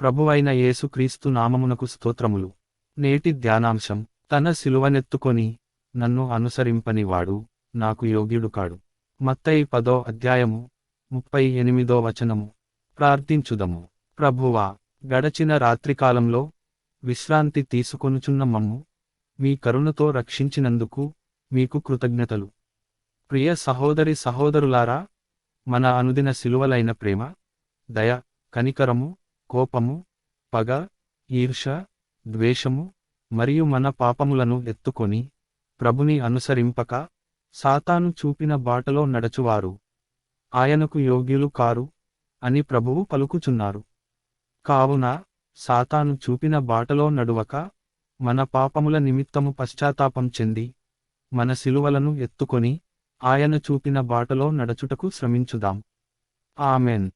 ప్రభువైన యేసుక్రీస్తు నామమునకు స్తోత్రములు. నేటి ధ్యానాంశం తన సిలువనెత్తుకొని నన్ను అనుసరింపని వాడు నాకు యోగ్యుడు కాడు. మత్తయి పదో అధ్యాయము ముప్పై ఎనిమిదో వచనము. ప్రార్థించుదము. ప్రభువా గడచిన రాత్రికాలంలో విశ్రాంతి తీసుకొనుచున్న మమ్ము మీ కరుణతో రక్షించినందుకు మీకు కృతజ్ఞతలు. ప్రియ సహోదరి సహోదరులారా మన అనుదిన సిలువలైన ప్రేమ దయ కనికరము కోపము పగ ఈర్ష ద్వేషము మరియు మన పాపములను ఎత్తుకొని ప్రభుని అనుసరింపక సాతాను చూపిన బాటలో నడచువారు. ఆయనకు యోగ్యులు కారు అని ప్రభువు పలుకుచున్నారు. కావున సాతాను చూపిన బాటలో నడువక మన పాపముల నిమిత్తము పశ్చాత్తాపం చెంది మన సిలువలను ఎత్తుకొని ఆయన చూపిన బాటలో నడచుటకు శ్రమించుదాం. ఆమెన్.